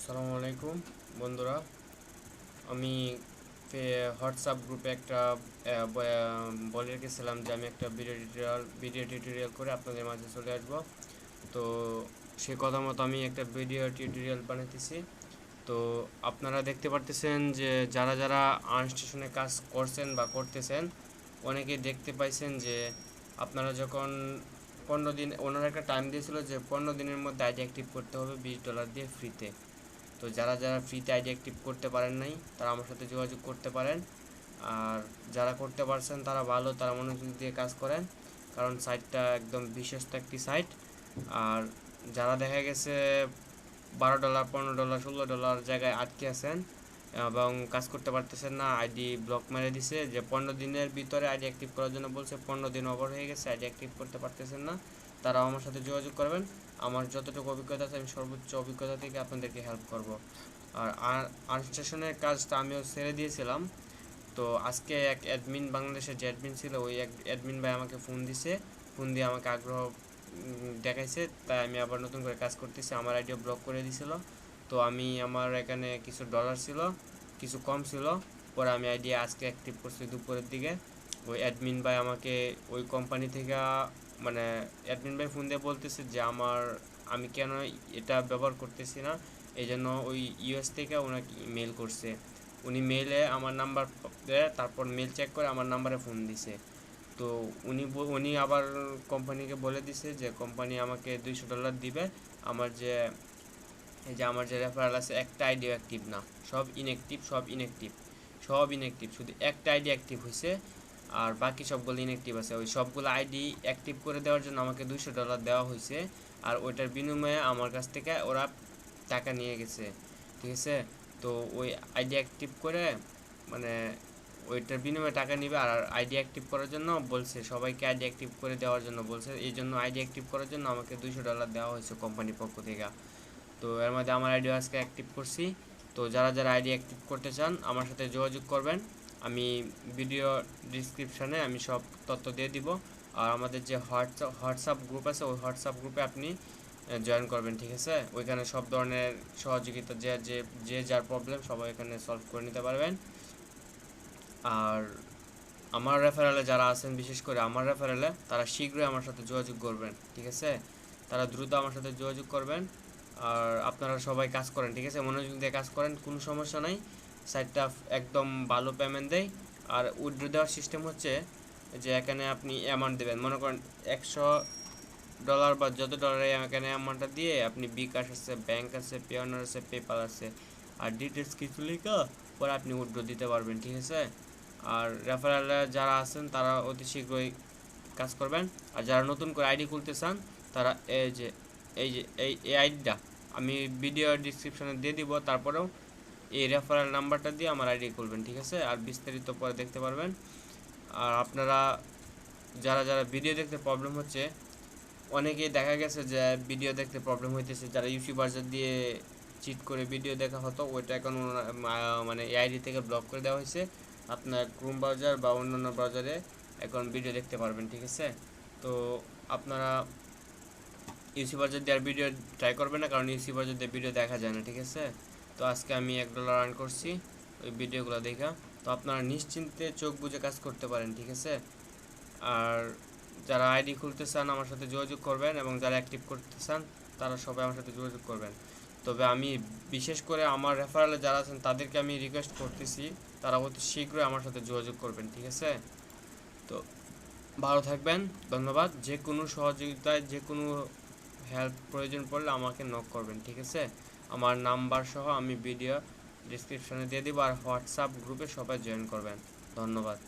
আসসালামু আলাইকুম, বন্ধুরা। আমি হোয়াটসঅ্যাপ গ্রুপে একটা বলে রেখেছিলাম যে আমি একটা ভিডিও টিউটোরিয়াল ভিডিও টিউটোরিয়াল করে আপনাদের মাঝে চলে আসব। তো সে কথা মতো আমি একটা ভিডিও টিউটোরিয়াল বানাইতেছি। তো আপনারা দেখতে পারতেছেন যে যারা যারা আর্ন স্টেশনে কাজ করছেন বা করতেছেন, অনেকেই দেখতে পাইছেন যে আপনারা যখন পনেরো দিন, ওনারা একটা টাইম দিয়েছিল যে পনেরো দিনের মধ্যে আইডি অ্যাক্টিভ করতে হবে বিশ ডলার দিয়ে ফ্রিতে। তো যারা যারা ফ্রিতে আইডি অ্যাক্টিভ করতে পারেন নাই, তারা আমার সাথে যোগাযোগ করতে পারেন। আর যারা করতে পারছেন, তারা ভালো, তারা মনোযোগ দিয়ে কাজ করেন, কারণ সাইটটা একদম বিশ্বস্ত একটি সাইট আর যারা দেখা গেছে বারো ডলার পনেরো ডলার ষোলো ডলার জায়গায় আটকে আছেন, এবং কাজ করতে পারতেছেন না আইডি ব্লক মেরে দিছে, যে পনেরো দিনের ভিতরে আইডি অ্যাক্টিভ করার জন্য বলছে, পনেরো দিন ওভার হয়ে গেছে আইডি অ্যাক্টিভ করতে পারতেছেন না, তারাও আমার সাথে যোগাযোগ করবেন। আমার যতটুকু অভিজ্ঞতা আছে, আমি সর্বোচ্চ অভিজ্ঞতা থেকে আপনাদেরকে হেল্প করব। আর আর্ন স্টেশনের কাজটা আমিও ছেড়ে দিয়েছিলাম। তো আজকে এক অ্যাডমিন বাংলাদেশের যে অ্যাডমিন ছিল, ওই এক অ্যাডমিন ভাই আমাকে ফোন দিছে। ফোন দিয়ে আমাকে আগ্রহ দেখাইছে। তাই আমি আবার নতুন করে কাজ করতেছি। আমার আইডিও ব্লক করে দিছিল। তো আমি, আমার এখানে কিছু ডলার ছিল, কিছু কম ছিল। পরে আমি আইডিয়া আজকে অ্যাক্টিভ করছি দুপুরের দিকে। ওই অ্যাডমিন ভাই আমাকে ওই কোম্পানি থেকে মানে অ্যাডমিন ভাই ফোন দিয়ে বলতেছে যে আমার, আমি কেন এটা ব্যবহার করতেছি না? এই জন্য ওই ইউএস থেকে ওনাকে মেল করছে। উনি মেলে আমার নাম্বার তারপর মেল চেক করে আমার নাম্বারে ফোন দিছে। তো উনি উনি আবার কোম্পানিকে বলে দিছে যে কোম্পানি আমাকে দুইশো ডলার দিবে। আমার যে, এই যে আমার যে রেফারেল আছে, একটা আইডিও অ্যাক্টিভ না। সব ইনঅ্যাক্টিভ সব ইনঅ্যাক্টিভ সব ইনঅ্যাক্টিভ শুধু একটা আইডি অ্যাক্টিভ হয়েছে আর বাকি সবগুলো ইনঅ্যাক্টিভ আছে। ওই সবগুলো আইডি অ্যাক্টিভ করে দেওয়ার জন্য আমাকে দুইশো ডলার দেওয়া হয়েছে। আর ওইটার বিনিময়ে আমার কাছ থেকে ওরা টাকা নিয়ে গেছে। ঠিক আছে? তো ওই আইডি অ্যাক্টিভ করে মানে ওইটার বিনিময়ে টাকা নিবে আর আইডি অ্যাক্টিভ করার জন্য বলছে, সবাইকে আইডি অ্যাক্টিভ করে দেওয়ার জন্য বলছে। এই জন্য আইডি অ্যাক্টিভ করার জন্য আমাকে দুইশো ডলার দেওয়া হয়েছে কোম্পানির পক্ষ থেকে। তো এর মধ্যে আমার আইডি আজকে অ্যাক্টিভ করছি। তো যারা যারা আইডি অ্যাক্টিভ করতে চান, আমার সাথে যোগাযোগ করবেন। আমি ভিডিও ডিসক্রিপশানে আমি সব তথ্য দিয়ে দিব। আর আমাদের যে হোয়াটসঅ্যাপ হোয়াটসঅ্যাপ গ্রুপ আছে, ওই হোয়াটসঅ্যাপ গ্রুপে আপনি জয়েন করবেন, ঠিক আছে? ওইখানে সব ধরনের সহযোগিতা, যে যে যে যার প্রবলেম সবাই এখানে সলভ করে নিতে পারবেন। আর আমার রেফারেলে যারা আছেন, বিশেষ করে আমার রেফারেলে তারা শীঘ্রই আমার সাথে যোগাযোগ করবেন, ঠিক আছে? তারা দ্রুত আমার সাথে যোগাযোগ করবেন। আর আপনারা সবাই কাজ করেন, ঠিক আছে? মনোযোগ দিয়ে কাজ করেন, কোনো সমস্যা নাই। সাইটটা একদম ভালো পেমেন্ট দেয়। আর উইথড্র দেওয়ার সিস্টেম হচ্ছে যে এখানে আপনি অ্যামাউন্ট দেবেন। মনে করেন একশো ডলার বা যত ডলার এখানে অ্যামাউন্টটা দিয়ে আপনি বিকাশ আছে ব্যাংক আছে পেওনার আছে পেপাল আছে। আর ডিটেলস কিছু লেখা, পরে আপনি উইথড্র দিতে পারবেন, ঠিক আছে? আর রেফারেলে যারা আছেন, তারা অতি শীঘ্রই কাজ করবেন। আর যারা নতুন করে আইডি খুলতে চান, তারা এই যে এই যে, এই আইডিটা আমি ভিডিও ডিসক্রিপশনে দিয়ে দিব, তারপরেও এই রেফারেল নাম্বারটা দিয়ে আমার আইডি করবেন ঠিক আছে? আর বিস্তারিত পরে দেখতে পারবেন। আর আপনারা যারা যারা ভিডিও দেখতে প্রবলেম হচ্ছে, অনেকেই দেখা গেছে যে ভিডিও দেখতে প্রবলেম হইতেছে। যারা ইউটিউবারদের দিয়ে চিট করে ভিডিও দেখা হতো, ওইটা এখন মানে এই আইডি থেকে ব্লক করে দেওয়া হয়েছে আপনার ক্রোম ব্রাউজার বা অন্যান্য ব্রাউজারে এখন ভিডিও দেখতে পারবেন, ঠিক আছে? তো আপনারা ইউটিউবার যদি আর ভিডিও ট্রাই করবেন না, কারণ ইউটিউবার দিয়ে ভিডিও দেখা যায় না, ঠিক আছে? তো আজকে আমি এক ডলার আর্ন করছি ওই ভিডিওগুলো দেখা। তো আপনারা নিশ্চিন্তে চোখ বুজে কাজ করতে পারেন, ঠিক আছে? আর যারা আইডি খুলতে চান আমার সাথে যোগাযোগ করবেন এবং যারা অ্যাক্টিভ করতে চান, তারা সবাই আমার সাথে যোগাযোগ করবেন। তবে আমি বিশেষ করে আমার রেফারেলে যারা আছেন, তাদেরকে আমি রিকোয়েস্ট করতেছি, তারা অতি শীঘ্রই আমার সাথে যোগাযোগ করবেন, ঠিক আছে? তো ভালো থাকবেন, ধন্যবাদ। যে কোনো সহযোগিতায়, যে কোনো হেল্প প্রয়োজন পড়লে আমাকে নক করবেন, ঠিক আছে? আমার নাম্বার সহ আমি ভিডিও ডিসক্রিপশনে দিয়ে দিব আর হোয়াটসঅ্যাপ গ্রুপে সবাই জয়েন করবেন। ধন্যবাদ।